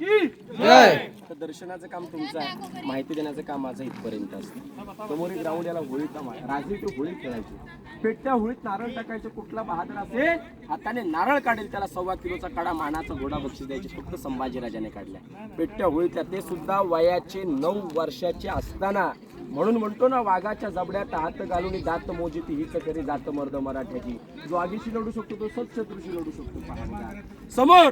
तर दर्शनाचं काम तुमचं आहे. माहिती देण्याचं काम माझं इथपर्यंत असतं. समोर एक ग्राउंड याला होळी माळ राजनी तो होळी खेळायची. पेटत्या होळीत नारळ टाकायचे कुठला बहादर असेल हाताने नारळ काढेल त्याला सव्वा किलोचा काढा मानाचा घोडा बक्षीस द्यायचे फक्त संभाजीराजाने काढल्या. पेटत्या होळीतल्या ते सुद्धा वयाचे नऊ वर्षाचे असताना. म्हणून म्हणतो ना वाघाच्या जबड्यात हात घालून दात मोजिती हीच करी जात मर्द मराठ्याची. जो आगीशी लढू शकतो तो सत्शत्रूशी लढू शकतो. समोर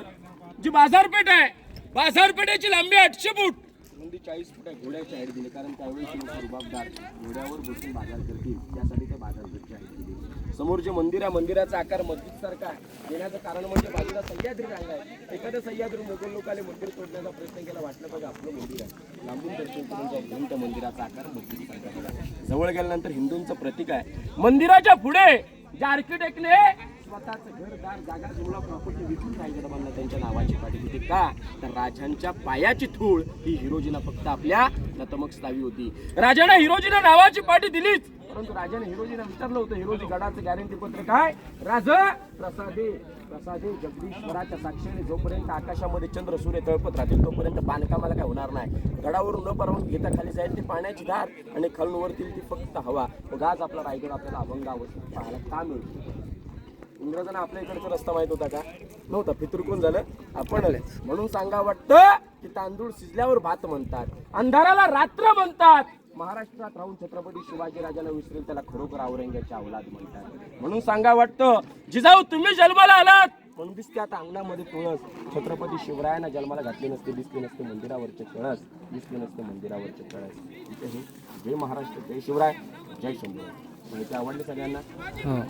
जी बाजारपेठ आहे बाजारपेठेची लांबी आठशे फूट. रुंदी चाळीस फूट आहे. घोड्याची हाईट दिली कारण त्यावेळी शिवसे रुबाबदार घोड्यावर बसून बाजार करतील. त्यासाठी ते बाजारपेठची हाईट दिली समोर जे मंदिर आहे मंदिराचा आकार मस्जिद सारखा देण्याचं कारण म्हणजे बाजूला सह्याद्री रांग आहे एखाद्या सह्याद्री मोगल लोकांनी मंदिर तोडण्याचा प्रयत्न केला वाटलं पाहिजे आपलं मंदिर आहे. लांबून दर्शन करून जाऊन त्या मंदिराचा आकार मस्जिद सारखा जवळ गेल्यानंतर हिंदूंचं प्रतीक आहे. मंदिराच्या पुढे ज्या आर्किटेक्टने स्वतःचं घरदार जागा जुळा प्रॉपर्टी विकून रायगड बांधला त्यांच्या नावाची पाठी होती. का? तर राजांच्या पायाची धूळ ही हिरोजीला फक्त आपल्या नतमक स्थावी होती. राजाने हिरोजीला नावाची पाठी दिलीच. परंतु राजाने हिरोजीला विचारलं होतं हिरोजी गडाचं गॅरंटी पत्र काय? राज प्रसादे प्रसादे जगदीश्वराच्या साक्षीने जोपर्यंत आकाशामध्ये चंद्र सूर्य तळपत राहतील तोपर्यंत बांधकामाला काय होणार नाही. गडावरून न परवानगी घेता खाली जाईल ती पाण्याची धार आणि खालून वरतील ती फक्त हवा. मग आज आपला रायगड आपल्याला अभंग पाहायला का मिळतो? इंग्रजांना आपल्या इकडचा रस्ता माहीत होता का? नव्हता फितुरकून झालं. आपण आलेच म्हणून सांगा वाटतं की तांदूळ शिजल्यावर भात म्हणतात. अंधाराला रात्र म्हणतात. महाराष्ट्रात राहून छत्रपती शिवाजी राजाला विसरेल त्याला खरोखर औरंग्याच्या अवलाद म्हणतात. म्हणून सांगा वाटतं जिजाऊ तुम्ही जन्माला आलात. म्हणून दिसते आता अंगणामध्ये तुळस. छत्रपती शिवरायांना जन्माला घातले नसते दिसले नसते मंदिरावरचे कळस. दिसले नसते मंदिरावरचे कळस. हे जय महाराष्ट्र जय शिवराय जय शंभूराय माहिती आवडली सगळ्यांना? हो.